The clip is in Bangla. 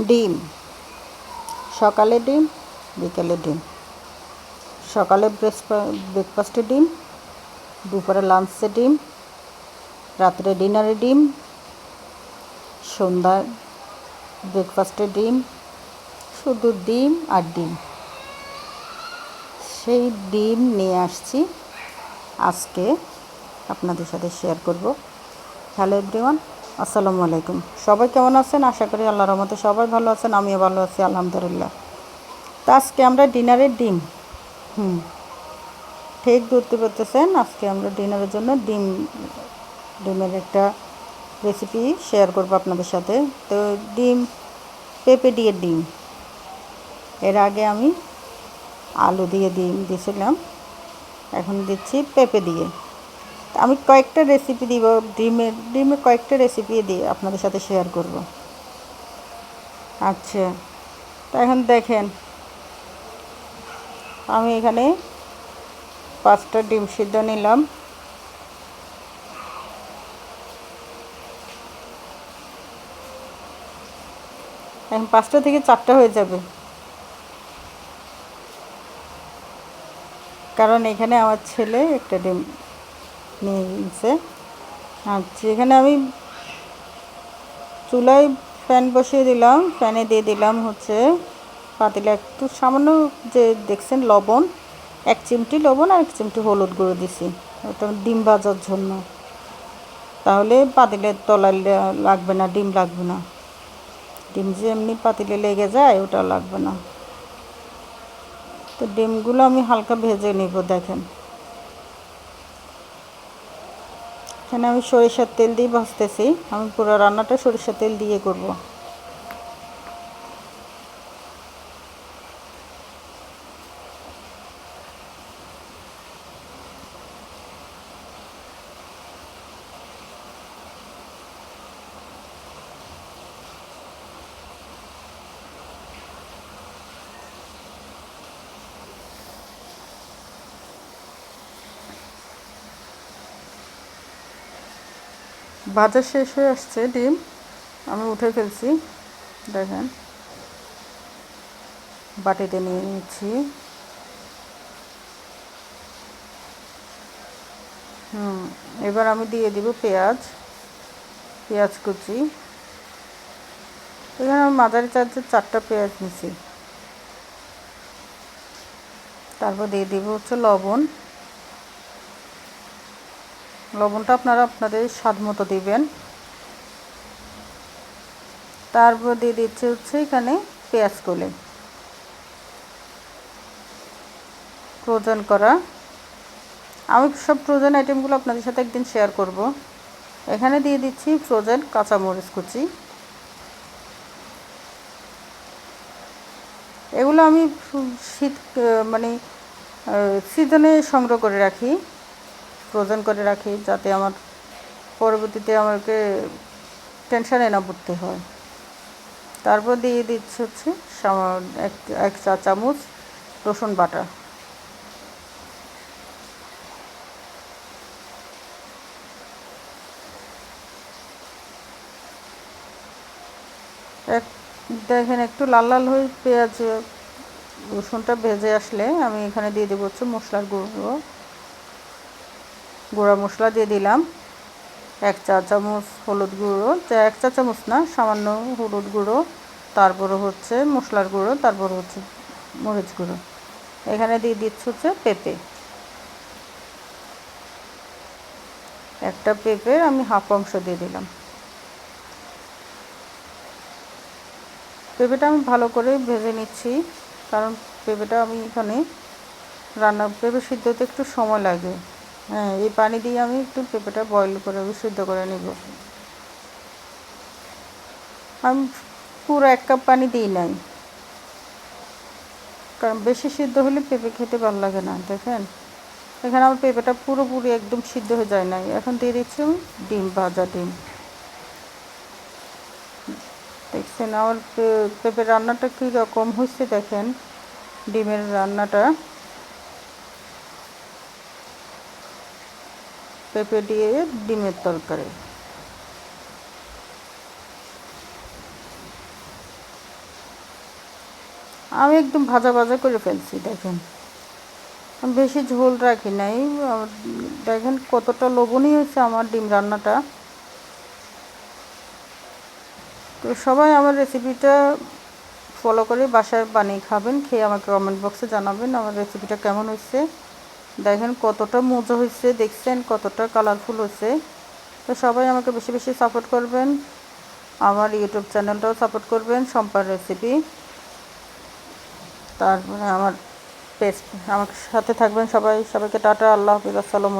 ডিম। সকালে ডিম, বিকেলে ডিম। সকালে ব্রেকফাস্টে ডিম, দুপুরে লাঞ্চে ডিম, রাত্রে ডিনারে ডিম, সন্ধ্যায় ব্রেকফাস্টে ডিম, শুধু ডিম আর ডিম। সেই ডিম নিয়ে আসছি। আজকে আপনাদের সাথে শেয়ার করব। হ্যালো এভরিওয়ান আসসালামু আলাইকুম। সবাই কেমন আছেন? আশা করি আল্লাহর রহমতে সবাই ভালো আছেন, আমিও ভালো আছি, আলহামদুলিল্লাহ। তো আজকে আমরা ডিনারের ডিম, হুম, ঠিক ধরতে পারতেছেন, আজকে আমরা ডিনারের জন্য ডিম, ডিমের একটা রেসিপি শেয়ার করব আপনাদের সাথে। তো ডিম, পেঁপে দিয়ে ডিম। এর আগে আমি আলু দিয়ে ডিম দিয়েছিলাম, এখন দিচ্ছি পেঁপে দিয়ে। আমি কয়েকটা রেসিপি দিব ডিমের ডিমের কয়েকটা রেসিপি দিয়ে আপনাদের সাথে শেয়ার করব। আচ্ছা তা এখন দেখেন, আমি এখানে পাঁচটা ডিম সিদ্ধ নিলাম। এখন পাঁচটা থেকে চারটা হয়ে যাবে। কারণ এখানে আমার ছেলে একটা ডিম নিয়েছে আচ্ছা এখানে আমি চুলায় ফ্যান বসিয়ে দিলাম। ফ্যানে দিয়ে দিলাম হচ্ছে পাতিলে একটু সামান্য যে দেখছেন লবণ, এক চিমটি লবণ আর এক চিমটি হলুদ গুঁড়ো দিছি। ওটা ডিম ভাজার জন্য। তাহলে পাতিলের তলায় লাগবে না, ডিম লাগবে না। ডিম যে এমনি পাতিলে লেগে যায়, ওটা লাগবে না। তো ডিমগুলো আমি হালকা ভেজে নিব, দেখেন। এখানে আমি সরিষার তেল দিয়ে ভাজতেছি। আমি পুরো রান্নাটা সরিষার তেল দিয়ে করব। ভাজা শেষ হয়ে আসছে, ডিম। আমি উঠে ফেলছি। দেখেন। বাটিতে নিয়ে নিচ্ছি। হুম, এবার আমি দিয়ে দিব পেঁয়াজ পেঁয়াজ কুচি। এখানে আমি মাঝারি চার্জের চারটা পেঁয়াজ নিছি। তারপর দিয়ে দিব হচ্ছে লবণ। লবণটা আপনারা আপনাদের স্বাদ মতো দিবেন। তারপর দিয়ে দিচ্ছে হচ্ছে এখানে পেঁয়াজ কলে। ফ্রোজেন করা। আমি সব ফ্রোজেন আইটেমগুলো আপনাদের সাথে একদিন শেয়ার করব। এখানে দিয়ে দিচ্ছি ফ্রোজেন কাঁচামরিচ কুচি। এগুলো আমি শীত মানে সিজনে সংগ্রহ করে রাখি। ফ্রোজেন করে রাখি যাতে আমার পরবর্তীতে আমাকে টেনশানে না পড়তে হয়। তারপর দিয়ে দিচ্ছে হচ্ছে এক এক চা চামচ রসুন বাটা। এক, দেখেন একটু লাল লাল হয়ে পেঁয়াজ, রসুনটা ভেজে আসলে আমি এখানে দিয়ে দেবো হচ্ছে মশলার গুঁড়ো। গুঁড়া মশলা দিয়ে দিলাম। এক চা চামচ হলুদ গুঁড়ো। এক চা চামচ না, সামান্য হলুদ গুঁড়ো। তারপরে হচ্ছে মশলার গুঁড়ো, তারপর হচ্ছে মরিচ গুঁড়ো। এখানে দিয়ে দিচ্ছি হচ্ছে পেঁপে। একটা পেঁপে আমি হাফ অংশ দিয়ে দিলাম। পেঁপেটা আমি ভালো করে ভেজে নিচ্ছি, কারণ পেঁপেটা আমি এখানে রান্না, পেঁপে সিদ্ধতে একটু সময় লাগে। হ্যাঁ এই পানি দিয়ে আমি একটু পেঁপেটা বয়ল করে সিদ্ধ করে নিব। আমি পুরো এক কাপ পানি দিই নাই। কারণ বেশি সিদ্ধ হলে পেঁপে খেতে ভালো লাগে না, দেখেন। এখানে আমার পেঁপেটা পুরোপুরি একদম সিদ্ধ হয়ে যায় নাই। এখন দিয়ে দিচ্ছি আমি ডিম, ভাজা ডিম। দেখছেন আমার পেঁপের রান্নাটা কীরকম হয়েছে দেখেন। ডিমের রান্নাটা। পেঁপে দিয়ে ডিমের তরকারি। আমি একদম ভাজা ভাজা করে ফেলছি, দেখেন। বেশি ঝোল রাখি নাই দেখেন কতটা লবণই হয়েছে আমার ডিম রান্নাটা। তো সবাই আমার রেসিপিটা ফলো করে বাসায় বানিয়ে খাবেন, খেয়ে আমাকে কমেন্ট বক্সে জানাবেন, আমার রেসিপিটা কেমন হয়েছে। দেখেন কতটা মজা হয়েছে, দেখছেন কতটা কালারফুল হয়েছে। তো সবাই আমাকে বেশি বেশি সাপোর্ট করবেন, আমার ইউটিউব চ্যানেলটাও সাপোর্ট করবেন সম্পার রেসিপি তারপরে আমার পেজ আমার সাথে থাকবেন সবাই, সবাইকে টাটা, আল্লাহ হাফিজ, আসসালামু